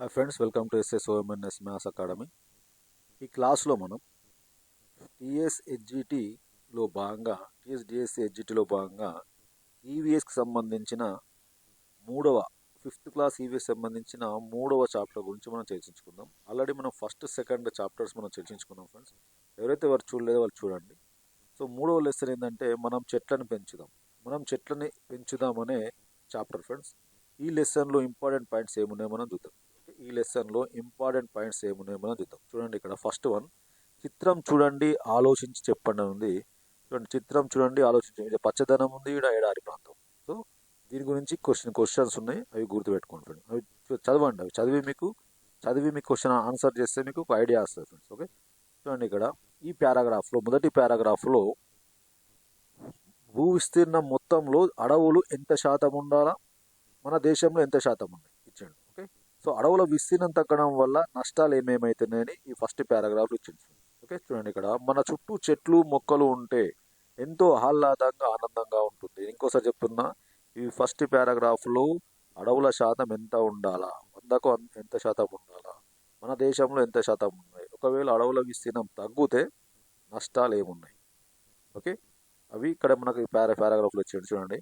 Hi friends welcome to SS OMNS maths academy ఈ క్లాస్లో మనం టీఎస్ హెచ్జిటిలో భాగంగా టీఎస్ డిఎస్సి హెచ్జిటిలో భాగంగా ఈవీఎస్కి సంబంధించిన మూడవ ఫిఫ్త్ క్లాస్ ఈవీఎస్ సంబంధించిన మూడవ చాప్టర్ గురించి మనం చర్చించుకుందాం. ఆల్రెడీ మనం ఫస్ట్ సెకండ్ చాప్టర్స్ మనం చర్చించుకున్నాం ఫ్రెండ్స్ ఎవరైతే వారు చూడలేదో వాళ్ళు చూడండి. సో మూడవ లెసన్ ఏంటంటే మనం చెట్లను పెంచుదాం. మనం చెట్లని పెంచుదామనే చాప్టర్ ఫ్రెండ్స్ ఈ లెసన్లో ఇంపార్టెంట్ పాయింట్స్ ఏమున్నాయో మనం చూద్దాం. ఈ లెసన్లో ఇంపార్టెంట్ పాయింట్స్ ఏమున్నాయో మనం చూద్దాం. చూడండి ఇక్కడ ఫస్ట్ వన్ చిత్రం చూడండి ఆలోచించి చెప్పండి ఉంది. చూడండి చిత్రం చూడండి ఆలోచించి పచ్చదనం ఉంది ఇక్కడ ఎడారి ప్రాంతం. సో దీని గురించి క్వశ్చన్ క్వశ్చన్స్ ఉన్నాయి అవి గుర్తుపెట్టుకోండి ఫ్రెండ్స్ అవి చదవండి అవి చదివి మీకు చదివి మీకు క్వశ్చన్ ఆన్సర్ చేస్తే మీకు ఒక ఐడియా వస్తుంది ఫ్రెండ్స్ ఓకే? చూడండి ఇక్కడ ఈ పారాగ్రాఫ్లో మొదటి పారాగ్రాఫ్లో భూ విస్తీర్ణం మొత్తంలో అడవులు ఎంత శాతం ఉండాలా? మన దేశంలో ఎంత శాతం ఉన్నాయి సో అడవుల విస్తీర్ణం తగ్గడం వల్ల నష్టాలు ఏమేమవుతున్నాయని ఈ ఫస్ట్ పారాగ్రాఫ్లో ఇచ్చింది ఓకే చూడండి ఇక్కడ. మన చుట్టూ చెట్లు మొక్కలు ఉంటే ఎంతో ఆహ్లాదంగా ఆనందంగా ఉంటుంది. ఇంకోసారి చెప్తున్నా ఈ ఫస్ట్ పారాగ్రాఫ్లో అడవుల శాతం ఎంత ఉండాలా? వందకు ఎంత శాతం ఉండాలా? మన దేశంలో ఎంత శాతం ఉన్నాయి? ఒకవేళ అడవుల విస్తీర్ణం తగ్గితే నష్టాలు ఏమున్నాయి? ఓకే అవి ఇక్కడ మనకి పారా పారాగ్రాఫ్లో ఇచ్చాడు చూడండి.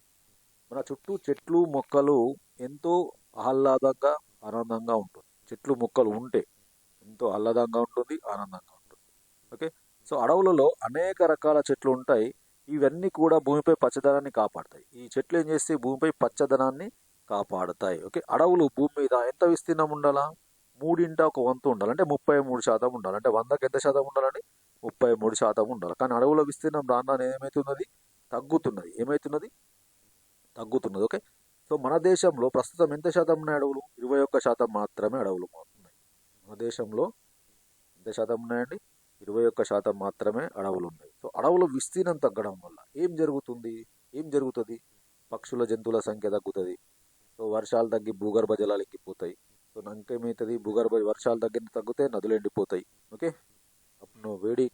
మన చుట్టూ చెట్లు మొక్కలు ఎంతో ఆహ్లాదంగా ఆనందంగా ఉంటుంది. చెట్లు మొక్కలు ఉంటే ఎంతో ఆహ్లాదంగా ఉంటుంది ఆనందంగా ఉంటుంది. ఓకే? సో అడవులలో అనేక రకాల చెట్లు ఉంటాయి. ఇవన్నీ కూడా భూమిపై పచ్చదనాన్ని కాపాడతాయి. ఈ చెట్లు ఏం చేస్తే భూమిపై పచ్చదనాన్ని కాపాడుతాయి. ఓకే? అడవులు భూమి మీద ఎంత విస్తీర్ణం ఉండాలా? మూడింట ఒక వంతు ఉండాలి. అంటే ముప్పై మూడు శాతం ఉండాలి. అంటే వందకి ఎంత శాతం ఉండాలని ముప్పై మూడు శాతం ఉండాలి. కానీ అడవుల విస్తీర్ణం రాను ఏమవుతున్నది తగ్గుతున్నది. ఏమవుతున్నది తగ్గుతున్నది. ఓకే? సో మన దేశంలో ప్రస్తుతం ఎంత శాతం ఉన్నాయి అడవులు? ఇరవై ఒక్క శాతం మాత్రమే అడవులు ఉన్నాయి మన దేశంలో ఎంత శాతం ఉన్నాయండి? ఇరవై ఒక్క శాతం మాత్రమే అడవులు ఉన్నాయి. సో అడవుల విస్తీర్ణం తగ్గడం వల్ల ఏం జరుగుతుంది? ఏం జరుగుతుంది? పక్షుల జంతువుల సంఖ్య తగ్గుతుంది. సో వర్షాలు తగ్గి భూగర్భ జలాలు ఎక్కిపోతాయి. సో ఇంకేమవుతుంది భూగర్భ వర్షాలు తగ్గిన తగ్గితే నదులు ఎండిపోతాయి. ఓకే? అప్పుడు వేడి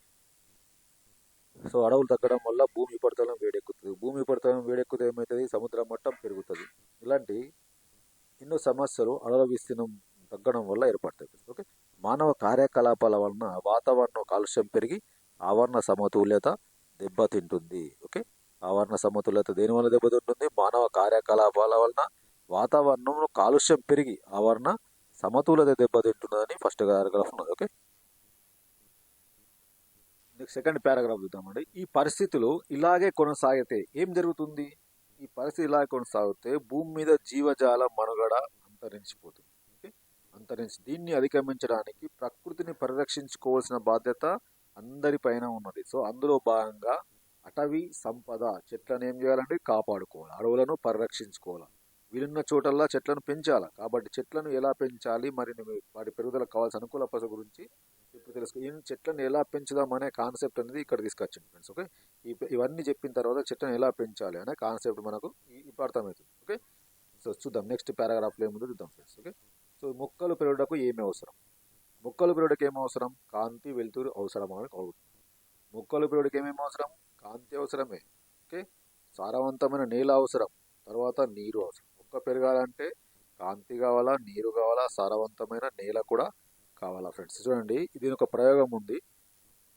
సో అడవులు తగ్గడం వల్ల భూమి ఉపరితలం వేడెక్కుతుంది. భూమి ఉపరితలం వేడెక్కితే ఏమవుతుంది సముద్ర మట్టం పెరుగుతుంది. ఇలాంటి ఎన్నో సమస్యలు అడవుల విస్తీర్ణం తగ్గడం వల్ల ఏర్పడతాయి. ఓకే? మానవ కార్యకలాపాల వలన వాతావరణం కాలుష్యం పెరిగి ఆవరణ సమతుల్యత దెబ్బతింటుంది. ఓకే? ఆవరణ సమతుల్యత దేని వల్ల దెబ్బతింటుంది? మానవ కార్యకలాపాల వలన వాతావరణంలో కాలుష్యం పెరిగి ఆవరణ సమతుల్యత దెబ్బతింటుందని ఫస్ట్ ఉన్నది ఓకే? సెకండ్ పారాగ్రాఫ్ చూద్దామండి. ఈ పరిస్థితులు ఇలాగే కొనసాగితే ఏం జరుగుతుంది? ఈ పరిస్థితి ఇలాగే కొనసాగితే భూమి మీద జీవజాల మనుగడ అంతరించిపోతుంది. ఓకే? అంతరించి దీన్ని అధిగమించడానికి ప్రకృతిని పరిరక్షించుకోవాల్సిన బాధ్యత అందరిపైన ఉన్నది. సో అందులో భాగంగా అటవీ సంపద చెట్లను ఏం చేయాలంటే కాపాడుకోవాలి. అడవులను పరిరక్షించుకోవాలి. వీలున్న చోటల్లా చెట్లను పెంచాలి. కాబట్టి చెట్లను ఎలా పెంచాలి? మరి వాటి పెరుగుదలకు కావాల్సిన అనుకూల పరిస్థితి గురించి ఇప్పుడు తెలుసుకో ఈ చెట్లను ఎలా పెంచుదాం అనే కాన్సెప్ట్ అనేది ఇక్కడ తీసుకొచ్చింది ఫ్రెండ్స్ ఓకే? ఇవన్నీ చెప్పిన తర్వాత చెట్లను ఎలా పెంచాలి అనే కాన్సెప్ట్ మనకు ఈ- ఇప్పుడు అర్థమవుతుంది ఓకే? సో చూద్దాం. నెక్స్ట్ పారాగ్రాఫ్లో ఏముందో చూద్దాం ఫ్రెండ్స్ ఓకే? సో మొక్కలు పెరుగుటకు ఏమి అవసరం? మొక్కలు పెరుగుటకు ఏమి అవసరం? కాంతి వెలుతురు అవసరం అని అవుతుంది మొక్కలు పెరుగుటకు ఏమేమి అవసరం? కాంతి అవసరమే ఓకే? సారవంతమైన నేల అవసరం తర్వాత నీరు అవసరం. మొక్క పెరగాలంటే కాంతి కావాలా నీరు కావాలా సారవంతమైన నేల కూడా కావాలా ఫ్రెండ్స్. చూడండి ఇది ఒక ప్రయోగం ఉంది.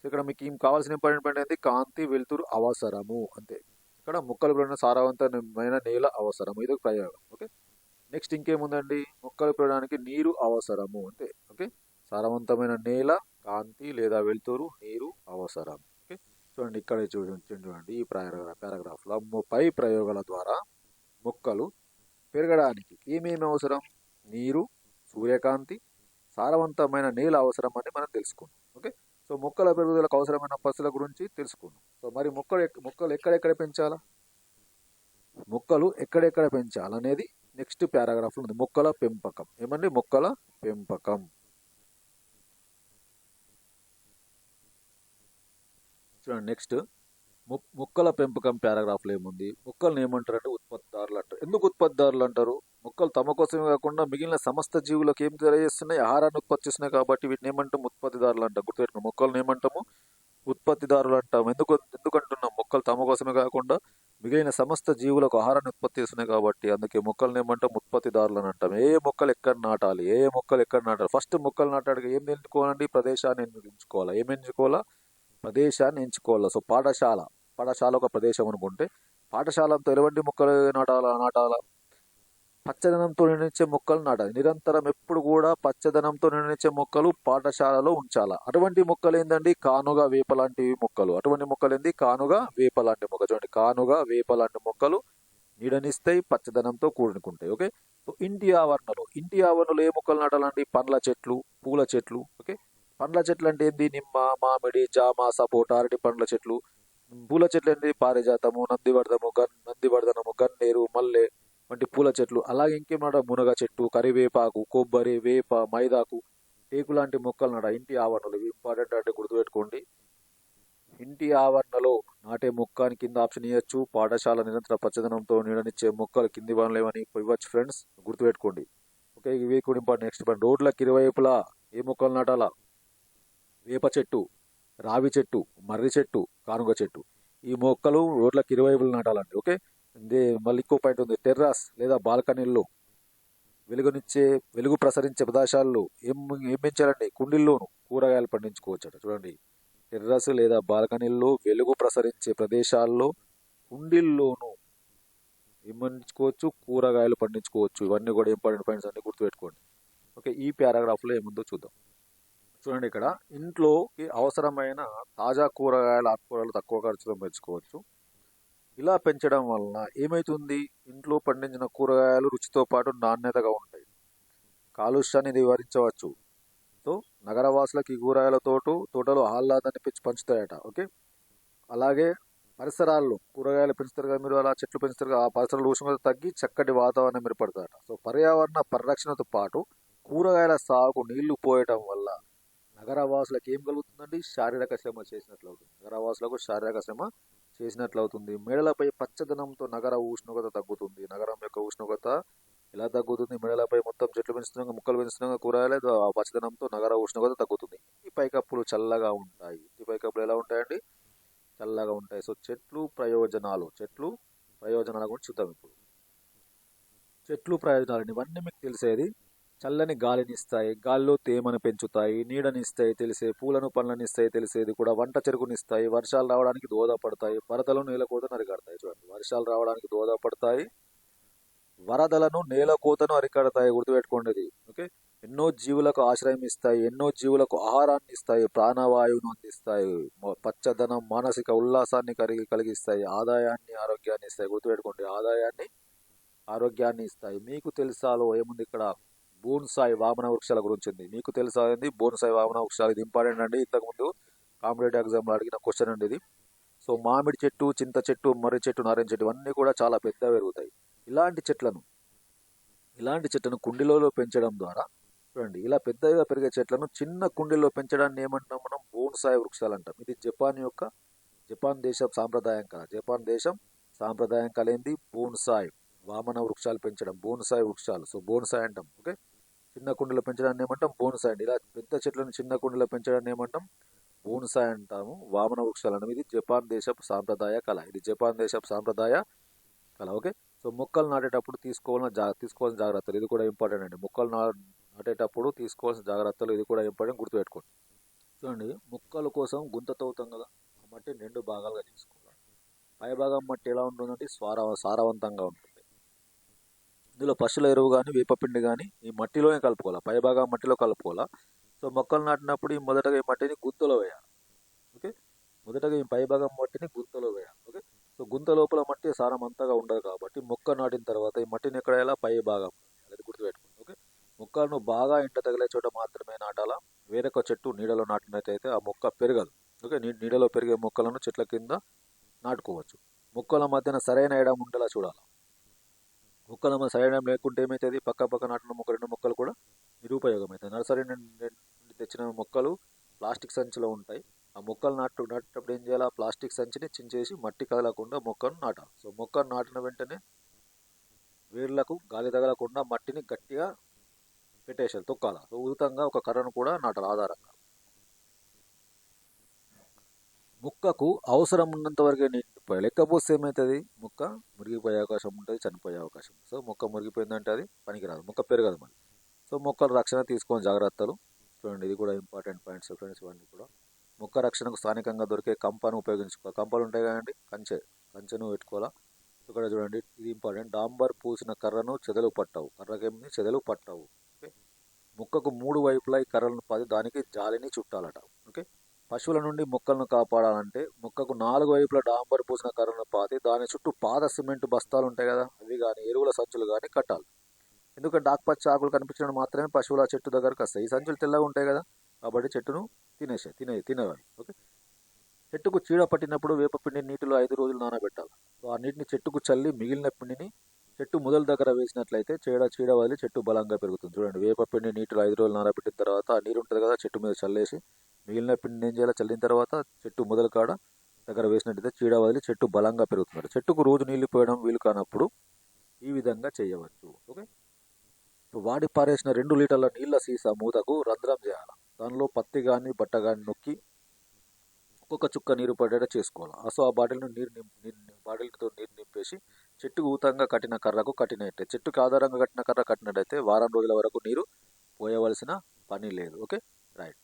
ఇక్కడ మీకు ఏం కావాల్సిన ఇంపార్టెంట్ పాయింట్ ఏంటి? కాంతి వెలుతురు అవసరము అంతే. ఇక్కడ మొక్కలు పెరిగిన సారవంతమైన నేల అవసరము ఇది ఒక ప్రయోగం ఓకే? నెక్స్ట్ ఇంకేముందండి? మొక్కలు పెరగడానికి నీరు అవసరము అంతే ఓకే? సారవంతమైన నేల కాంతి లేదా వెలుతురు నీరు అవసరం ఓకే? చూడండి ఇక్కడ చూడండి చూడండి ఈ పారాగ్రాఫ్ పారాగ్రాఫ్లో పై ప్రయోగాల ద్వారా మొక్కలు పెరగడానికి ఏమేమి అవసరం? నీరు సూర్యకాంతి సారవంతమైన నేల అవసరం అని మనం తెలుసుకున్నాం. ఓకే? సో మొక్కల పెరుగుదలకు అవసరమైన పసుల గురించి తెలుసుకున్నాం. సో మరి మొక్కలు మొక్కలు ఎక్కడెక్కడ పెంచాలా? మొక్కలు ఎక్కడెక్కడ పెంచాలనేది నెక్స్ట్ పారాగ్రాఫ్లో ఉంది. మొక్కల పెంపకం. ఏమండి? మొక్కల పెంపకం. చూడండి నెక్స్ట్. మొక్కల పెంపకం పారాగ్రాఫ్లో ఏముంది? మొక్కలను ఏమంటారు అంటే ఉత్పత్తిదారులు అంటారు. ఎందుకు ఉత్పత్తిదారులు అంటారు? మొక్కలు తమ కోసమే కాకుండా మిగిలిన సమస్త జీవులకు ఏం తెలియజేస్తున్నాయి? ఆహారాన్ని ఉత్పత్తి చేస్తున్నాయి కాబట్టి వీటిని ఏమంటాం ఉత్పత్తిదారులు అంటాం. గుర్తుపెట్టుకున్నాం మొక్కలను ఏమంటాము? ఉత్పత్తిదారులు అంటాం. ఎందుకు ఎందుకంటున్నాం? మొక్కలు తమ కోసమే కాకుండా మిగిలిన సమస్త జీవులకు ఆహారాన్ని ఉత్పత్తి చేస్తున్నాయి కాబట్టి అందుకే మొక్కలను ఏమంటాం? ఉత్పత్తిదారులు అని అంటాం. ఏ మొక్కలు ఎక్కడ నాటాలి? ఏ మొక్కలు ఎక్కడ నాటాలి? ఫస్ట్ మొక్కలు నాటాడు ఏం ఎంచుకోవాలండి ప్రదేశాన్ని ఎంచుకోవాలా ఏం ఎంచుకోవాలా ప్రదేశాన్ని ఎంచుకోవాలి. సో పాఠశాల. పాఠశాల ఒక ప్రదేశం అనుకుంటే పాఠశాలంతో ఎటువంటి మొక్కలు నాటాలా నాటాలా? పచ్చదనంతో నిర్ణయించే మొక్కలు నాటాలి. నిరంతరం ఎప్పుడు కూడా పచ్చదనంతో నిర్ణయించే మొక్కలు పాఠశాలలో ఉంచాలా. అటువంటి మొక్కలు ఏంటండి కానుగ వేప లాంటి మొక్కలు. అటువంటి మొక్కలు ఏంది? కానుగ వేప లాంటి మొక్క చూడండి కానుగ వేప లాంటి మొక్కలు నీడనిస్తాయి పచ్చదనంతో కూడుకుంటాయి. ఓకే? సో ఇంటి ఆవరణలో ఇంటి ఆవరణలో ఏ మొక్కలు నాటాలండి? పండ్ల చెట్లు పూల చెట్లు. ఓకే? పండ్ల చెట్లు అంటే ఏంది? నిమ్మ మామిడి జామ సపోటా అరటి పండ్ల చెట్లు. పూల చెట్లు ఏంటి పారిజాతము నందివర్ధము గన్ నందివర్ధనము గన్నేరు మల్లె వంటి పూల చెట్లు. అలాగే ఇంకేం మునగ చెట్టు కరివేపాకు కొబ్బరి వేప మైదాకు టేకు లాంటి మొక్కలు నాట ఇంటి ఆవరణలు ఇవి ఇంపార్టెంట్ అంటే గుర్తుపెట్టుకోండి. ఇంటి ఆవరణలో నాటే మొక్కని కింద ఆప్షన్ ఇవ్వచ్చు పాఠశాల నిరంతర పచ్చదనంతో నీడనిచ్చే మొక్కలు కింది వనలేవని ఇవ్వచ్చు ఫ్రెండ్స్. గుర్తుపెట్టుకోండి. ఓకే ఇవి కూడా ఇంపార్టెంట్. నెక్స్ట్ రోడ్లకు ఇరువైపులా ఏ మొక్కలు నాటాలా? వేప చెట్టు రావి చెట్టు మర్రి చెట్టు కానుగ చెట్టు. ఈ మొక్కలు రోడ్లకు ఇరువైపులు నాటాలండి ఓకే? ఇదే మళ్ళీ ఇంకో పాయింట్ ఉంది టెర్రాస్ లేదా బాల్కనీల్లో వెలుగునిచ్చే వెలుగు ప్రసరించే ప్రదేశాల్లో ఏం ఏం పెంచాలండి? కుండీల్లోను కూరగాయలు పండించుకోవచ్చట చూడండి. టెర్రస్ లేదా బాల్కనీల్లో వెలుగు ప్రసరించే ప్రదేశాల్లో కుండీల్లోను ఏం పండించుకోవచ్చు? కూరగాయలు పండించుకోవచ్చు. ఇవన్నీ కూడా ఇంపార్టెంట్ పాయింట్స్ అన్ని గుర్తుపెట్టుకోండి. ఓకే ఈ పారాగ్రాఫ్లో ఏముందో చూద్దాం. చూడండి ఇక్కడ. ఇంట్లోకి అవసరమైన తాజా కూరగాయల ఆకుకూరలు తక్కువ ఖర్చులో పెంచుకోవచ్చు. ఇలా పెంచడం వలన ఏమవుతుంది ఇంట్లో పండించిన కూరగాయలు రుచితో పాటు నాణ్యతగా ఉంటాయి. కాలుష్యాన్ని నివారించవచ్చు. సో నగరవాసులకు ఈ కూరగాయల తోటలో ఆహ్లాదాన్ని పెంచి పంచుతాయట. ఓకే? అలాగే పరిసరాల్లో కూరగాయలు పెంచుతారు కదా మీరు అలా చెట్లు పెంచుతారు కదా ఆ పరిసరాల ఉష్ణోగ్రత తగ్గి చక్కటి వాతావరణం ఏర్పడతాయట. సో పర్యావరణ పరిరక్షణతో పాటు కూరగాయల సాగు నీళ్ళు పోయటం వల్ల నగరవాసులకు ఏం కలుగుతుందండి? శారీరక శ్రమ చేసినట్లు అవుతుంది నగరవాసులకు శారీరక శ్రమ చేసినట్లు అవుతుంది మేడలపై పచ్చదనంతో నగర ఉష్ణోగ్రత తగ్గుతుంది. నగరం యొక్క ఉష్ణోగ్రత ఎలా తగ్గుతుంది? మేడలపై మొత్తం చెట్లు పెంచుతున్నాక ముక్కలు పెంచుతున్నాక కూరగాయలు ఆ పచ్చదనంతో నగర ఉష్ణోగ్రత తగ్గుతుంది. ఈ పైకప్పులు చల్లగా ఉంటాయి. ఈ పైకప్పులు ఎలా ఉంటాయండి? చల్లగా ఉంటాయి. సో చెట్లు ప్రయోజనాలు. చెట్లు ప్రయోజనాల గురించి చూద్దాం ఇప్పుడు. చెట్లు ప్రయోజనాలు ఇవన్నీ మీకు తెలిసేది చల్లని గాలినిస్తాయి గాల్లో తేమను పెంచుతాయి నీడనిస్తాయి తెలిసే పూలను పండ్లనిస్తాయి తెలిసేది కూడా వంట చెరుకునిస్తాయి. వర్షాలు రావడానికి దోహదపడతాయి వరదలు నేలకోతను అరికడతాయి. చూడండి వర్షాలు రావడానికి దోహదపడతాయి వరదలను నేలకోతను అరికడతాయి గుర్తుపెట్టుకోండి ఓకే? ఎన్నో జీవులకు ఆశ్రయం ఇస్తాయి ఎన్నో జీవులకు ఆహారాన్ని ఇస్తాయి ప్రాణవాయువును అందిస్తాయి పచ్చదనం మానసిక ఉల్లాసాన్ని కలిగి కలిగిస్తాయి ఆదాయాన్ని ఆరోగ్యాన్ని ఇస్తాయి. గుర్తుపెట్టుకోండి ఆదాయాన్ని ఆరోగ్యాన్ని ఇస్తాయి. మీకు తెలుసాలో ఏముంది ఇక్కడ? బోన్సాయి వామన వృక్షాల గురించింది మీకు తెలుసా ఏంది బోన్సాయి వామన వృక్షాలు ఇది ఇంపార్టెంట్ అండి. ఇంతకుముందు కాంపిటేటివ్ ఎగ్జామ్లో అడిగిన క్వశ్చన్ అండి ఇది. సో మామిడి చెట్టు చింత చెట్టు మర్రి చెట్టు నారింజ చెట్టు ఇవన్నీ కూడా చాలా పెద్ద పెరుగుతాయి. ఇలాంటి చెట్లను ఇలాంటి చెట్లను కుండీలలో పెంచడం ద్వారా చూడండి ఇలా పెద్దగా పెరిగే చెట్లను చిన్న కుండీలో పెంచడాన్ని ఏమంటాం మనం? బోన్సాయి వృక్షాలు అంటాం. ఇది జపాన్ యొక్క జపాన్ దేశం సాంప్రదాయం కల జపాన్ దేశం సాంప్రదాయం కలిగింది బోన్సాయి వామన వృక్షాలు పెంచడం. బోన్సాయి వృక్షాలు. సో బోన్సాయి అంటాం. ఓకే? చిన్న కుండలు పెంచడాన్ని ఏమంటాం? బోన్సాయ్ అండి. ఇలా పెద్ద చెట్లను చిన్న కుండలు పెంచడాన్ని ఏమంటాం? బోన్సాయ్ అంటాము. వామన వృక్షాలు ఇది జపాన్ దేశపు సాంప్రదాయ కళ. ఇది జపాన్ దేశపు సాంప్రదాయ కళ. ఓకే? సో మొక్కలు నాటేటప్పుడు తీసుకోవాల్సిన జా తీసుకోవాల్సిన జాగ్రత్తలు. ఇది కూడా ఇంపార్టెంట్ అండి. మొక్కలు నా నాటేటప్పుడు తీసుకోవాల్సిన జాగ్రత్తలు ఇది కూడా ఇంపార్టెంట్ గుర్తుపెట్టుకోండి. చూడండి. మొక్కల కోసం గుంత తవ్వుతాం కదా. ఆ మట్టి రెండు భాగాలుగా తీసుకోవాలి పై భాగం మట్టి ఎలా ఉంటుందంటే స్వార సారవంతంగా ఉంటుంది. ఇందులో పశువుల ఎరువు కానీ వేపపిండి కానీ ఈ మట్టిలోనే కలుపుకోవాలి? పైభాగం మట్టిలో కలుపుకోవాలా? సో మొక్కలు నాటినప్పుడు ఈ మొదటగా ఈ మట్టిని గుంతలో వేయాలి. ఓకే? మొదటగా ఈ పై భాగం మట్టిని గుంతలో వేయాలి. ఓకే? సో గుంత లోపల మట్టి సారం అంతగా ఉండదు కాబట్టి మొక్క నాటిన తర్వాత ఈ మట్టిని ఎక్కడ వేయాలా? పై భాగం అది గుర్తుపెట్టుకోండి. ఓకే? మొక్కలను బాగా ఎండ తగిలే చోట మాత్రమే నాటాలా? వేరొక చెట్టు నీడలో నాటినట్టయితే ఆ మొక్క పెరగదు. ఓకే? నీ నీడలో పెరిగే మొక్కలను చెట్ల కింద నాటుకోవచ్చు. మొక్కల మధ్యన సరైన ఎడం ఉండేలా చూడాలి? మొక్కలు మన సరైన లేకుంటే ఏమవుతుంది పక్క పక్క నాటిన మొక్క రెండు మొక్కలు కూడా నిరుపయోగం అవుతుంది నర్సరీ నుండి తెచ్చిన మొక్కలు ప్లాస్టిక్ సంచిలో ఉంటాయి. ఆ మొక్కలు నాటు నాటేటప్పుడు ఏం చేయాలి? ఆ ప్లాస్టిక్ సంచిని చించేసి మట్టి కదలకుండా మొక్కను నాటాలి. సో మొక్కను నాటిన వెంటనే వేర్లకు గాలి తగలకుండా మట్టిని గట్టిగా పెట్టేసారు తొక్కాల. సో ఉచితంగా ఒక కర్రను కూడా నాటాలి ఆధారంగా. మొక్కకు అవసరం ఉన్నంత వరకే నీటిని మురిగిపోయాలి ఏమవుతుంది మొక్క మురిగిపోయే అవకాశం ఉంటుంది చనిపోయే అవకాశం సో మొక్క మురిగిపోయిందంటే అది పనికిరాదు. మొక్క పెరగదు మళ్ళీ. సో మొక్కల రక్షణ తీసుకొని జాగ్రత్తలు. చూడండి ఇది కూడా ఇంపార్టెంట్ పాయింట్స్ ఫ్రెండ్స్ ఇవన్నీ కూడా. మొక్క రక్షణకు స్థానికంగా దొరికే కంపను ఉపయోగించుకో కంపలు ఉంటాయి కదండి? కంచె. కంచెను పెట్టుకోవాలా? ఇక్కడ చూడండి ఇది ఇంపార్టెంట్ డాంబర్ పూసిన కర్రను చెదలు పట్టవు. కర్రకేమి చెదలు పట్టవు. ఓకే? మొక్కకు మూడు వైపులా ఈ కర్రలను పది దానికి జాలిని చుట్టాలట. ఓకే? పశువుల నుండి మొక్కలను కాపాడాలంటే మొక్కకు నాలుగు వైపులా డాంబర్ పూసిన కర్రను పాతి దాని చుట్టూ పాత సిమెంట్ బస్తాలు ఉంటాయి కదా అవి కానీ ఎరువుల సంచులు కానీ కట్టాలి. ఎందుకంటే ఆకుపచ్చ ఆకులు కనిపించడం మాత్రమే పశువులు ఆ చెట్టు దగ్గరకు వస్తాయి. ఈ సంచులు తెల్లగా ఉంటాయి కదా కాబట్టి చెట్టును తినేసే తినే తినేవాళ్ళు ఓకే? చెట్టుకు చీడ పట్టినప్పుడు వేపపిండి నీటిలో ఐదు రోజులు నానబెట్టాలి. సో ఆ నీటిని చెట్టుకు చల్లి మిగిలిన పిండిని చెట్టు మొదల దగ్గర వేసినట్లయితే చీడ చీడ వదిలి చెట్టు బలంగా పెరుగుతుంది. చూడండి వేపపిండి నీటిలో ఐదు రోజులు నానబెట్టిన తర్వాత ఆ నీరు ఉంటుంది కదా చెట్టు మీద చల్లేసి మిగిలిన పిండిని ఏం చేయాలి? చల్లిన తర్వాత చెట్టు మొదల కాడ దగ్గర వేసినట్టయితే చీడ వదిలి చెట్టు బలంగా పెరుగుతుంది. చెట్టుకు రోజు నీళ్ళు పోయడం వీలు కానప్పుడు ఈ విధంగా చేయవచ్చు. ఓకే? ఇప్పుడు వాడి పారేసిన రెండు లీటర్ల నీళ్ళ సీసా మూతకు రంధ్రం చేయాలి. దానిలో పత్తి కానీ బట్ట కానీ నొక్కి ఒక్కొక్క చుక్క నీరు పడేట చేసుకోవాలి. అసలు ఆ బాటిల్ను నీరు నింపి బాటిల్తో నీరు నింపేసి చెట్టుకు ఊతంగా కట్టిన కర్రకు కట్టినట్టే. చెట్టుకు ఆధారంగా కట్టిన కర్ర కట్టినట్టయితే వారం రోజుల వరకు నీరు పోయవలసిన పని లేదు. ఓకే? రైట్.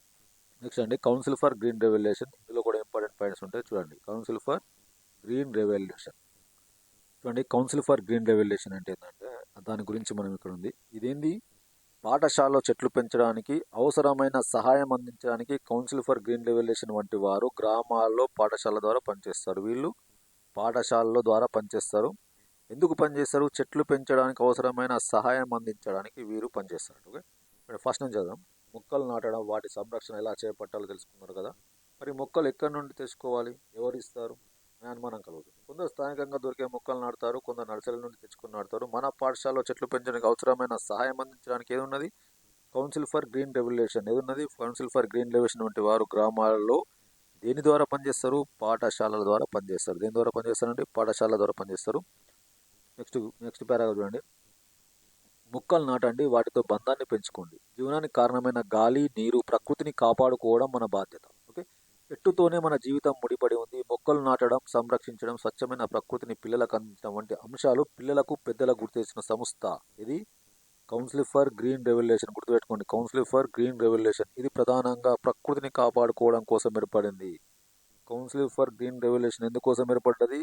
నెక్స్ట్ అండి కౌన్సిల్ ఫర్ గ్రీన్ రెవల్యూషన్ ఇందులో కూడా ఇంపార్టెంట్ పాయింట్స్ ఉంటాయి. చూడండి కౌన్సిల్ ఫర్ గ్రీన్ రెవల్యూషన్ చూడండి కౌన్సిల్ ఫర్ గ్రీన్ రెవల్యూషన్ అంటే ఏంటంటే దాని గురించి మనం ఇక్కడ ఉంది. ఇదేంది? పాఠశాలలో చెట్లు పెంచడానికి అవసరమైన సహాయం అందించడానికి కౌన్సిల్ ఫర్ గ్రీన్ రెవల్యూషన్ వంటి వారు గ్రామాల్లో పాఠశాల ద్వారా పనిచేస్తారు. వీళ్ళు పాఠశాలలో ద్వారా పనిచేస్తారు. ఎందుకు పనిచేస్తారు చెట్లు పెంచడానికి అవసరమైన సహాయం అందించడానికి వీరు పనిచేస్తారు. ఓకే? ఫస్ట్ నుంచి చదువు మొక్కలు నాటడం వాటి సంరక్షణ ఎలా చేపట్టాలో తెలుసుకున్నారు కదా. మరి మొక్కలు ఎక్కడి నుండి తెచ్చుకోవాలి? ఎవరు ఇస్తారు? అని అనుమానం కలుగుతుంది. కొందరు స్థానికంగా దొరికే మొక్కలు నాటుతారు కొందరు నర్సరీల నుండి తెచ్చుకుని నాటుతారు. మన పాఠశాలలో చెట్లు పెంచడానికి అవసరమైన సహాయం అందించడానికి ఏది ఉన్నది? కౌన్సిల్ ఫర్ గ్రీన్ రెవల్యూషన్ ఏది ఉన్నది? కౌన్సిల్ ఫర్ గ్రీన్ రెవల్యూషన్ వంటి వారు గ్రామాలలో దేని ద్వారా పనిచేస్తారు? పాఠశాలల ద్వారా పనిచేస్తారు. దేని ద్వారా పనిచేస్తారంటే పాఠశాల ద్వారా పనిచేస్తారు. నెక్స్ట్ నెక్స్ట్ పారాగ్రాఫ్ చూడండి. మొక్కలు నాటండి వాటితో బంధాన్ని పెంచుకోండి. జీవనానికి కారణమైన గాలి నీరు ప్రకృతిని కాపాడుకోవడం మన బాధ్యత. ఓకే? చెట్టుతోనే మన జీవితం ముడిపడి ఉంది. మొక్కలు నాటడం సంరక్షించడం స్వచ్ఛమైన ప్రకృతిని పిల్లలకు అందించడం వంటి అంశాలు పిల్లలకు పెద్దలకు గుర్తించిన సంస్థ. ఇది కౌన్సిల్ ఫర్ గ్రీన్ రెవల్యూషన్ గుర్తుపెట్టుకోండి. కౌన్సిల్ ఫర్ గ్రీన్ రెవల్యూషన్ ఇది ప్రధానంగా ప్రకృతిని కాపాడుకోవడం కోసం ఏర్పడింది. కౌన్సిల్ ఫర్ గ్రీన్ రెవల్యూషన్ ఎందుకోసం ఏర్పడ్డది?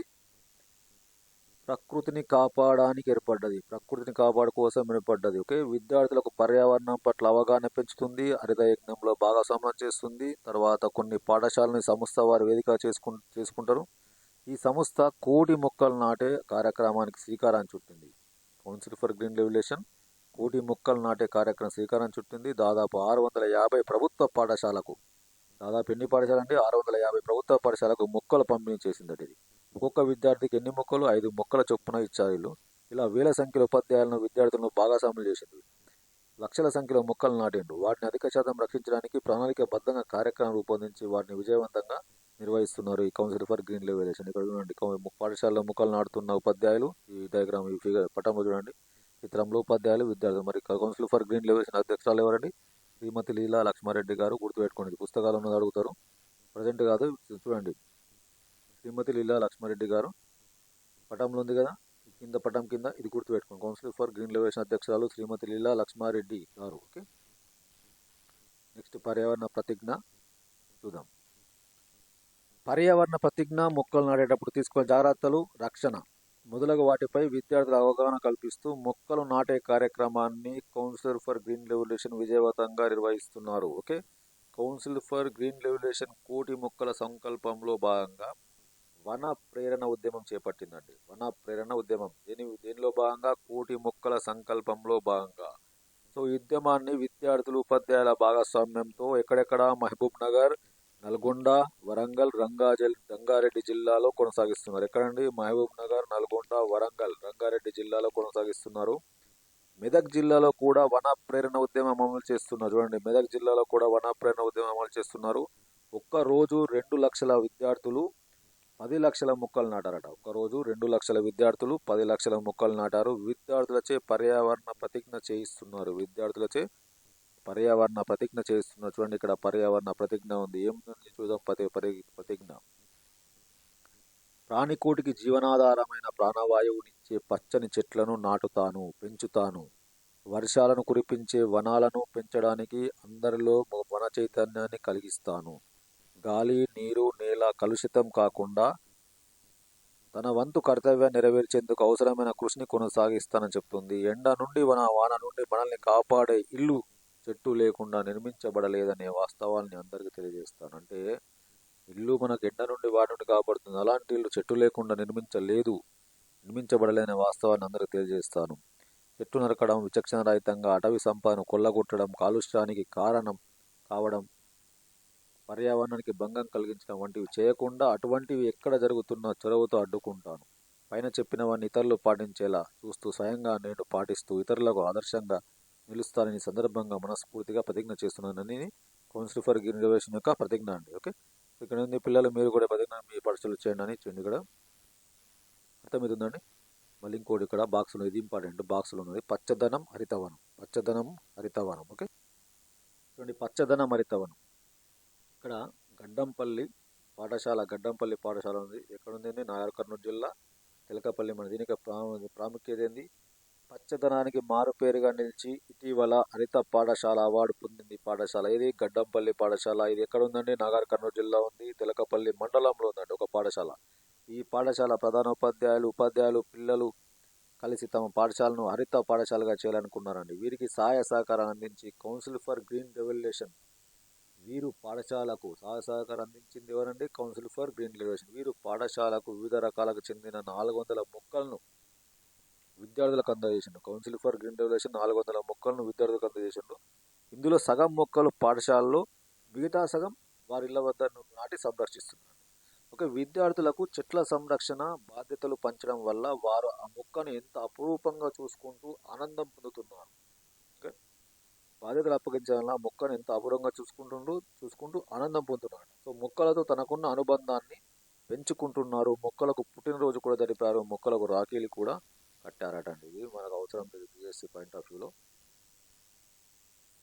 ప్రకృతిని కాపాడడానికి ఏర్పడ్డది. ప్రకృతిని కాపాడు కోసం ఏర్పడ్డది. ఓకే? విద్యార్థులకు పర్యావరణం పట్ల అవగాహన పెంచుతుంది. హరిత యజ్ఞంలో భాగస్వామ్యం చేస్తుంది. తర్వాత కొన్ని పాఠశాలని సంస్థ వారు వేదిక చేసుకు చేసుకుంటారు. ఈ సంస్థ కోటి మొక్కలు నాటే కార్యక్రమానికి శ్రీకారం చుట్టింది. కౌన్సిల్ ఫర్ గ్రీన్ రెవల్యూషన్ కోటి మొక్కలు నాటే కార్యక్రమం శ్రీకారం చుట్టింది. దాదాపు ఆరు వందల యాభై ప్రభుత్వ పాఠశాలకు దాదాపు ఎన్ని పాఠశాల అంటే ఆరు వందల యాభై ప్రభుత్వ పాఠశాలకు మొక్కలు పంపిణీ చేసిందట ఇది. ఒక్కొక్క విద్యార్థికి ఎన్ని మొక్కలు? ఐదు మొక్కల చొప్పున ఇచ్చారు వీళ్ళు. ఇలా వేల సంఖ్యలో ఉపాధ్యాయులను విద్యార్థులను భాగస్వాములు చేసింది. లక్షల సంఖ్యలో మొక్కలు నాటిండు వాటిని అధిక శాతం రక్షించడానికి ప్రణాళికబద్ధంగా కార్యక్రమం రూపొందించి వాటిని విజయవంతంగా నిర్వహిస్తున్నారు ఈ కౌన్సిల్ ఫర్ గ్రీన్ లెవెలేషన్ ఇక్కడ చూడండి పాఠశాలలో మొక్కలు నాటుతున్న ఉపాధ్యాయులు. ఈ డయాగ్రామ్ ఈ ఫిగర్ పటంలో చూడండి. చిత్రంలో ఉపాధ్యాయులు విద్యార్థులు. మరి కౌన్సిల్ ఫర్ గ్రీన్ లెవెలేషన్ అధ్యక్షురాలు ఎవరండి? శ్రీమతి లీలా లక్ష్మారెడ్డి గారు. గుర్తుపెట్టుకోండి పుస్తకాలు ఉన్నది అడుగుతారు. ప్రజెంట్ కాదు చూడండి. శ్రీమతి లీలా లక్ష్మారెడ్డి గారు. పటంలో ఉంది కదా? కింద పటం కింద ఇది గుర్తుపెట్టుకోండి. కౌన్సిల్ ఫర్ గ్రీన్ రెవల్యూషన్ అధ్యక్షురాలు శ్రీమతి లీలా లక్ష్మారెడ్డి గారు. ఓకే? నెక్స్ట్ పర్యావరణ ప్రతిజ్ఞ చూద్దాం. పర్యావరణ ప్రతిజ్ఞ మొక్కలు నాటేటప్పుడు తీసుకునే జాగ్రత్తలు రక్షణ. మొదలగు వాటిపై విద్యార్థుల అవగాహన కల్పిస్తూ మొక్కలు నాటే కార్యక్రమాన్ని కౌన్సిల్ ఫర్ గ్రీన్ రెవల్యూషన్ విజయవంతంగా నిర్వహిస్తున్నారు. Okay? Council for green revolution కోటి మొక్కల సంకల్పంలో భాగంగా వన ప్రేరణ ఉద్యమం చేపట్టిందండి. వన ప్రేరణ ఉద్యమం. దీని దీనిలో భాగంగా? కోటి మొక్కల సంకల్పంలో భాగంగా. సో ఈ ఉద్యమాన్ని విద్యార్థులు ఉపాధ్యాయుల భాగస్వామ్యంతో ఎక్కడెక్కడ? మహబూబ్ నగర్ నల్గొండ వరంగల్ రంగాజల్ రంగారెడ్డి జిల్లాలో కొనసాగిస్తున్నారు. ఎక్కడండి? మహబూబ్ నగర్ నల్గొండ వరంగల్ రంగారెడ్డి జిల్లాలో కొనసాగిస్తున్నారు. మెదక్ జిల్లాలో కూడా వన ప్రేరణ ఉద్యమం అమలు చేస్తున్నారు. చూడండి మెదక్ జిల్లాలో కూడా వన ప్రేరణ ఉద్యమం అమలు చేస్తున్నారు. ఒక్క రోజు రెండు లక్షల విద్యార్థులు పది లక్షల మొక్కలు నాటారట. ఒకరోజు రెండు లక్షల విద్యార్థులు పది లక్షల మొక్కలు నాటారు. విద్యార్థులచే పర్యావరణ ప్రతిజ్ఞ చేయిస్తున్నారు. విద్యార్థులచే పర్యావరణ ప్రతిజ్ఞ చేస్తున్నారు చూడండి ఇక్కడ పర్యావరణ ప్రతిజ్ఞ ఉంది. ఏమి చూద్దాం పతి పరి ప్రతిజ్ఞ. ప్రాణికోటికి జీవనాధారమైన ప్రాణవాయువునిచ్చే పచ్చని చెట్లను నాటుతాను పెంచుతాను. వర్షాలను కురిపించే వనాలను పెంచడానికి అందరిలో వన చైతన్యాన్ని కలిగిస్తాను. గాలి నీరు నేల కలుషితం కాకుండా తన వంతు కర్తవ్యం నెరవేర్చేందుకు అవసరమైన కృషిని కొనసాగిస్తానని చెప్తుంది. ఎండ నుండి మన వాన నుండి మనల్ని కాపాడే ఇల్లు చెట్టు లేకుండా నిర్మించబడలేదనే వాస్తవాన్ని అందరికీ తెలియజేస్తాను. అంటే ఇల్లు మనకు ఎండ నుండి వాటి నుండి కాపాడుతుంది. అలాంటి ఇల్లు చెట్టు లేకుండా నిర్మించలేదు నిర్మించబడలేదనే వాస్తవాన్ని అందరికీ తెలియజేస్తాను. చెట్టు నరకడం విచక్షణ రహితంగా అటవీ సంపదను కొల్లగొట్టడం కాలుష్యానికి కారణం కావడం పర్యావరణానికి భంగం కలిగించడం వంటివి చేయకుండా అటువంటివి ఎక్కడ జరుగుతున్న చొరవతో అడ్డుకుంటాను. పైన చెప్పినవన్నీ ఇతరులు పాటించేలా చూస్తూ స్వయంగా నేను పాటిస్తూ ఇతరులకు ఆదర్శంగా నిలుస్తానని సందర్భంగా మనస్ఫూర్తిగా ప్రతిజ్ఞ చేస్తున్నానని కౌన్సిల్ ఫర్ ఇన్నోవేషన్ యొక్క ప్రతిజ్ఞ అండి. ఓకే? ఇక్కడ ఉంది పిల్లలు మీరు కూడా ప్రతిజ్ఞ మీ పరీక్షలు చేయండి అని ఇచ్చింది ఇక్కడ. అర్థమవుతుందండి? మళ్ళీ ఇంకోటి ఇక్కడ బాక్సులో ఇది ఇంపార్టెంట్ బాక్సులు ఉన్నది పచ్చదనం హరితవనం. పచ్చదనం హరితవనం. ఓకే? చూడండి పచ్చదనం హరితవనం. ఇక్కడ గడ్డంపల్లి పాఠశాల గడ్డంపల్లి పాఠశాల ఉంది. ఎక్కడ ఉంది నాగర్ కర్నూలు జిల్లా. తెలకపల్లి మన దీనికి ప్రా- ప్రాముఖ్యత ఏంది? పచ్చదనానికి మారుపేరుగా నిలిచి ఇటీవల హరిత పాఠశాల అవార్డు పొందింది పాఠశాల. ఇది గడ్డంపల్లి పాఠశాల. ఇది ఎక్కడ ఉందండి నాగర్ కర్నూలు జిల్లా ఉంది. తెలకపల్లి మండలంలో ఉందండి ఒక పాఠశాల. ఈ పాఠశాల ప్రధానోపాధ్యాయులు ఉపాధ్యాయులు పిల్లలు కలిసి తమ పాఠశాలను హరిత పాఠశాలగా చేయాలనుకున్నారండి. వీరికి సహాయ సహకారం అందించి కౌన్సిల్ ఫర్ గ్రీన్ రెవల్యూషన్ వీరు పాఠశాలకు సహాయ సహకారం అందించింది ఎవరండి? కౌన్సిల్ ఫర్ గ్రీన్ రెవల్యూషన్ వీరు పాఠశాలకు వివిధ రకాలకు చెందిన నాలుగు వందల మొక్కలను విద్యార్థులకు అందజేసిండు. కౌన్సిల్ ఫర్ గ్రీన్ రెవల్యూషన్ నాలుగు వందల మొక్కలను విద్యార్థులకు అందజేసిండు. ఇందులో సగం మొక్కలు పాఠశాలలో మిగతా సగం వారి ఇళ్ళ వద్ద నాటి సంరక్షిస్తున్నారు. ఒక విద్యార్థులకు చెట్ల సంరక్షణ బాధ్యతలు పంచడం వల్ల వారు ఆ మొక్కను ఎంత అపురూపంగా చూసుకుంటూ ఆనందం పొందుతున్నారు. బాధ్యతలు అప్పగించడం మొక్కను ఎంత అపురంగా చూసుకుంటుండో చూసుకుంటూ ఆనందం పొందుతున్నాడు సో మొక్కలతో తనకున్న అనుబంధాన్ని పెంచుకుంటున్నారు. మొక్కలకు పుట్టినరోజు కూడా జరిపారు మొక్కలకు రాఖీలు కూడా కట్టారట అండి ఇది మనకు అవసరం లేదు బిఎస్సి పాయింట్ ఆఫ్ వ్యూలో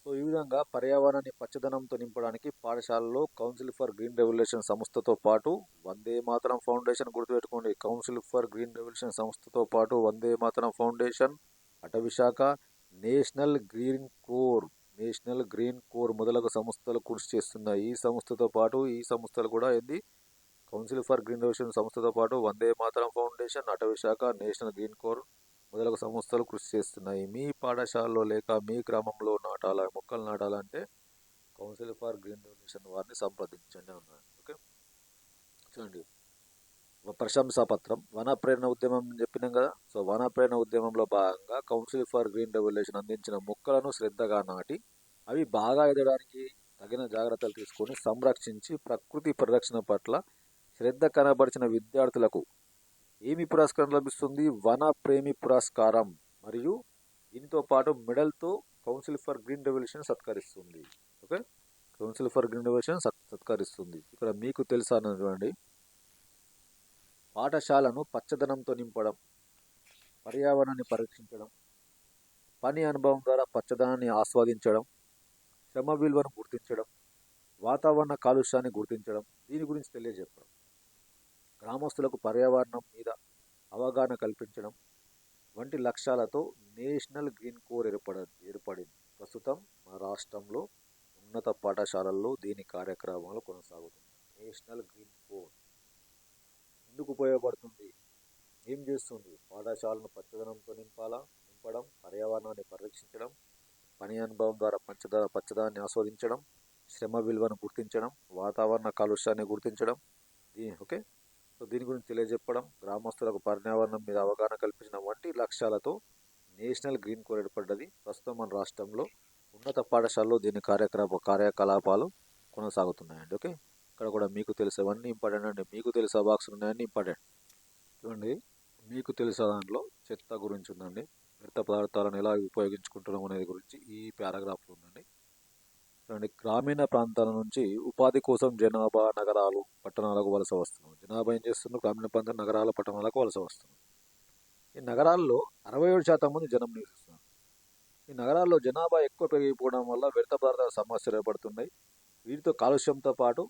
సో ఈ విధంగా పర్యావరణాన్ని పచ్చదనంతో నింపడానికి పాఠశాలలో కౌన్సిల్ ఫర్ గ్రీన్ రెవల్యూషన్ సంస్థతో పాటు వందే మాతరం ఫౌండేషన్ గుర్తుపెట్టుకోండి. కౌన్సిల్ ఫర్ గ్రీన్ రెవల్యూషన్ సంస్థతో పాటు వందే మాతరం ఫౌండేషన్ అటవీ శాఖ national green corps national green corps మొదలగు సంస్థలు కృషి చేస్తున్నాయి. ఈ సంస్థతో పాటు ఈ సంస్థలు కూడా ఏంది? కౌన్సిల్ ఫర్ గ్రీన్ రెవల్యూషన్ సంస్థతో పాటు వందే మాతరం ఫౌండేషన్ అటవీ శాఖ నేషనల్ గ్రీన్ కోర్ మొదలగు సంస్థలు కృషి చేస్తున్నాయి. మీ పాఠశాలలో లేక మీ గ్రామంలో నాటాల మొక్కలు నాటాలంటే కౌన్సిల్ ఫర్ గ్రీన్ రెవల్యూషన్ వారిని సంప్రదించండి అన్నారు. ఓకే? చూడండి. ప్రశంసాపత్రం ప్రశంసా పత్రం. వన ప్రేరణ ఉద్యమం అని చెప్పినాం కదా. సో వన ప్రేరణ ఉద్యమంలో భాగంగా కౌన్సిల్ ఫర్ గ్రీన్ రెవల్యూషన్ అందించిన మొక్కలను శ్రద్ధగా నాటి అవి బాగా ఎదగడానికి తగిన జాగ్రత్తలు తీసుకొని సంరక్షించి ప్రకృతి పరిరక్షణ పట్ల శ్రద్ధ కనబరిచిన విద్యార్థులకు ఏమి పురస్కారం లభిస్తుంది? వన ప్రేమి పురస్కారం. మరియు దీనితో పాటు మెడల్తో council for green revolution సత్కరిస్తుంది. Okay? Council for green revolution సత్ సత్కరిస్తుంది. ఇక్కడ మీకు తెలుసా చూడండి. పాఠశాలను పచ్చదనంతో నింపడం పర్యావరణాన్ని పరీక్షించడం పని అనుభవం ద్వారా పచ్చదనాన్ని ఆస్వాదించడం శ్రమ విలువను గుర్తించడం వాతావరణ కాలుష్యాన్ని గుర్తించడం దీని గురించి తెలియజెప్పడం గ్రామస్తులకు పర్యావరణం మీద అవగాహన కల్పించడం వంటి లక్ష్యాలతో నేషనల్ గ్రీన్ కోర్ ఏర్పడ ఏర్పడింది. ప్రస్తుతం మా రాష్ట్రంలో ఉన్నత పాఠశాలల్లో దీని కార్యక్రమాలు కొనసాగుతుంది నేషనల్ గ్రీన్ కోర్. ఎందుకు ఉపయోగపడుతుంది? ఏం చేస్తుంది? పాఠశాలను పచ్చదనంతో నింపాలా? నింపడం పర్యావరణాన్ని పరిరక్షించడం పని అనుభవం ద్వారా పంచదార పచ్చదాన్ని ఆస్వాదించడం శ్రమ విలువను గుర్తించడం వాతావరణ కాలుష్యాన్ని గుర్తించడం దీని ఓకే? సో దీని గురించి తెలియజెప్పడం గ్రామస్తులకు పర్యావరణం మీద అవగాహన కల్పించిన వంటి లక్ష్యాలతో నేషనల్ గ్రీన్ కోర్ ఏర్పడ్డది ప్రస్తుతం మన రాష్ట్రంలో ఉన్నత పాఠశాలలో దీని కార్యక్రమ కార్యకలాపాలు కొనసాగుతున్నాయండి ఓకే? ఇక్కడ కూడా మీకు తెలిసేవన్నీ ఇంపార్టెంట్ అండి. మీకు తెలిసే బాక్స్ ఉన్నాయన్నీ ఇంపార్టెంట్. చూడండి. మీకు తెలిసే దాంట్లో చెత్త గురించి ఉందండి. వ్యర్థ పదార్థాలను ఎలా ఉపయోగించుకుంటున్నాం అనేది గురించి ఈ పారాగ్రాఫ్లో ఉందండి. చూడండి. గ్రామీణ ప్రాంతాల నుంచి ఉపాధి కోసం జనాభా నగరాలు పట్టణాలకు వలస వస్తున్నారు జనాభా ఏం చేస్తున్నారు గ్రామీణ ప్రాంతం నగరాలు పట్టణాలకు వలస వస్తున్నారు ఈ నగరాల్లో అరవై ఏడు శాతం మంది జనం నివసిస్తున్నారు. ఈ నగరాల్లో జనాభా ఎక్కువ పెరిగిపోవడం వల్ల వ్యర్థ పదార్థాల సమస్యలు ఏర్పడుతున్నాయి. వీటితో కాలుష్యంతో పాటు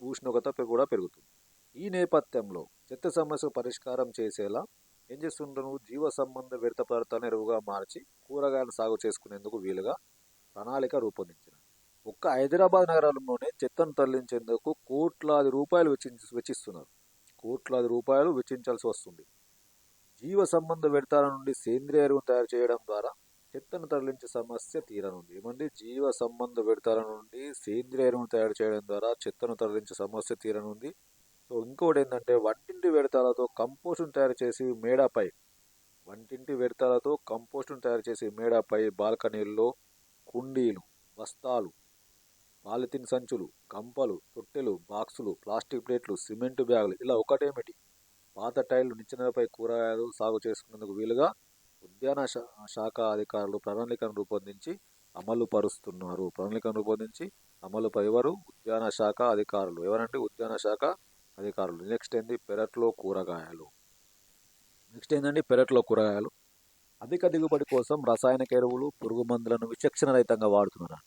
ఉష్ణోగ్రత కూడా పెరుగుతుంది. ఈ నేపథ్యంలో చెత్త సమస్య పరిష్కారం చేసేలా ఏం చేస్తుంటారు జీవ సంబంధ వ్యర్థ పదార్థాలను ఎరువుగా మార్చి కూరగాయలు సాగు చేసుకునేందుకు వీలుగా ప్రణాళిక రూపొందించిన. ఒక్క హైదరాబాద్ నగరంలోనే చెత్తను తరలించేందుకు కోట్లాది రూపాయలు వెచ్చించి వెచ్చిస్తున్నారు. కోట్లాది రూపాయలు వెచ్చించాల్సి వస్తుంది. జీవ సంబంధ వ్యర్థాల నుండి సేంద్రియ ఎరువును తయారు చేయడం ద్వారా చెత్తను తరలించే సమస్య తీరనుంది. ఏమండి? జీవ సంబంధ విడతల నుండి సేంద్రియ ఎరువును తయారు చేయడం ద్వారా చెత్తను తరలించే సమస్య తీరనుంది. సో ఇంకోటి ఏంటంటే వంటింటి వ్యర్థాలతో కంపోస్ట్ను తయారు చేసి మేడపై వంటింటి వ్యర్థాలతో కంపోస్ట్ను తయారు చేసి మేడపై బాల్కనీల్లో కుండీలు బస్తాలు పాలిథిన్ సంచులు కంపలు తొట్టెలు బాక్సులు ప్లాస్టిక్ ప్లేట్లు సిమెంట్ బ్యాగులు ఇలా ఒకటేమిటి? పాత టైర్లు నిచ్చెనలపై కూరగాయలు సాగు చేసుకునేందుకు వీలుగా ఉద్యాన శాఖ అధికారులు ప్రణాళికను రూపొందించి అమలు పరుస్తున్నారు. ప్రణాళికను రూపొందించి అమలు పరివారు ఉద్యాన శాఖ అధికారులు. ఎవరంటే ఉద్యాన శాఖ అధికారులు. నెక్స్ట్ ఏంది? పెరట్లో కూరగాయలు. నెక్స్ట్ ఏంటంటే పెరట్లో కూరగాయలు. అధిక దిగుబడి కోసం రసాయనిక ఎరువులు పురుగు మందులను విచక్షణ రహితంగా వాడుతున్నారు.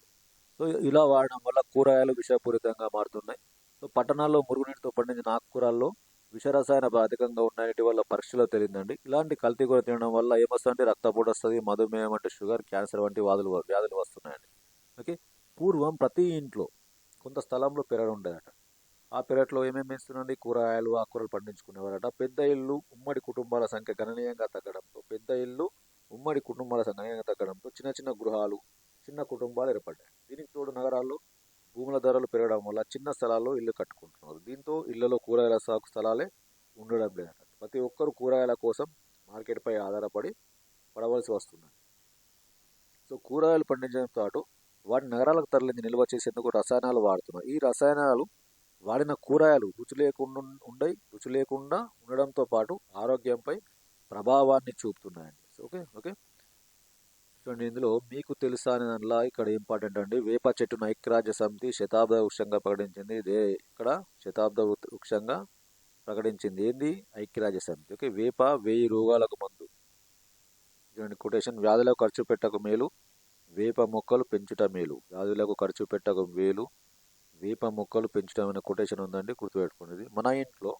సో ఇలా వాడడం వల్ల కూరగాయలు విషపూరితంగా మారుతున్నాయి. సో పట్టణాల్లో మురుగునీటితో పండించిన ఆకుకూరల్లో విషరసాయన అధికంగా ఉన్నాయి వల్ల పరీక్షలో తెలియదండి ఇలాంటి కల్తీ కూర తినడం వల్ల ఏమొస్తుందంటే రక్తపోటు వస్తుంది మధుమేహం అంటే షుగర్ క్యాన్సర్ వంటి వ్యాధులు వ్యాధులు వస్తున్నాయండి. ఓకే? పూర్వం ప్రతి ఇంట్లో కొంత స్థలంలో పెరడు ఉండేదట. ఆ పెరట్లో ఏమేమి పెంచుతుందండి కూరగాయలు ఆకుకూరలు పండించుకునేవారట. పెద్ద ఇల్లు ఉమ్మడి కుటుంబాల సంఖ్య గణనీయంగా తగ్గడంతో పెద్ద ఇల్లు ఉమ్మడి కుటుంబాల సంఖ్య గణనీయంగా తగ్గడంతో చిన్న చిన్న గృహాలు చిన్న కుటుంబాలు ఏర్పడ్డాయి. దీనికి తోడు నగరాల్లో ధరలు పెరగడం వల్ల చిన్న స్థలాల్లో ఇల్లు కట్టుకుంటున్నారు. దీంతో ఇళ్ళలో కూరగాయల సాగు స్థలాలే ఉండడం లేదట. ప్రతి ఒక్కరు కూరగాయల కోసం మార్కెట్పై ఆధారపడి పడవలసి వస్తుంది. సో కూరగాయలు పండించడంతో పాటు వాటిని నగరాలకు తరలించి నిల్వ చేసేందుకు రసాయనాలు వాడుతున్నారు. ఈ రసాయనాలు వాడిన కూరగాయలు రుచి లేకుండా ఉండయి రుచి లేకుండా ఉండడంతో పాటు ఆరోగ్యంపై ప్రభావాన్ని చూపుతున్నాయండి. ఓకే? ఓకే? చూడండి ఇందులో మీకు తెలుసా అనే దానిలో ఇక్కడ ఇంపార్టెంట్ అండి. వేప చెట్టును ఐక్యరాజ్య సమితి శతాబ్ద వృక్షంగా ప్రకటించింది. ఇదే ఇక్కడ శతాబ్ద వృక్షంగా ప్రకటించింది. ఏంది? ఐక్యరాజ్య సమితి. ఓకే వేప వేయి రోగాలకు మందు. చూడండి కొటేషన్ వ్యాధులకు ఖర్చు పెట్టక మేలు వేప మొక్కలు పెంచుట మేలు. వ్యాధులకు ఖర్చు పెట్టక వేలు వేప మొక్కలు పెంచడం అనే కొటేషన్ ఉందండి గుర్తుపెట్టుకునేది. మన ఇంట్లో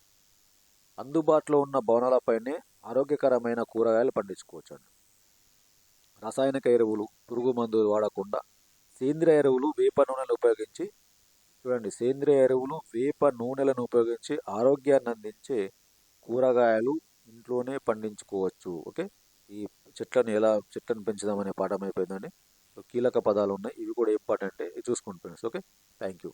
అందుబాటులో ఉన్న భవనాలపైనే ఆరోగ్యకరమైన కూరగాయలు పండించుకోవచ్చు అండి రసాయనిక ఎరువులు పురుగు మందులు వాడకుండా సేంద్రియ ఎరువులు వేప నూనెలు ఉపయోగించి చూడండి సేంద్రియ ఎరువులు వేప నూనెలను ఉపయోగించి ఆరోగ్యాన్ని అందించే కూరగాయలు ఇంట్లోనే పండించుకోవచ్చు ఓకే? ఈ చెట్లను ఎలా చెట్లను పెంచుదామనే పాఠం అయిపోయిందండి. కీలక పదాలు ఉన్నాయి. ఇవి కూడా ఇంపార్టెంటే. ఇది చూసుకోండి ఫ్రెండ్స్ ఓకే? Thank you.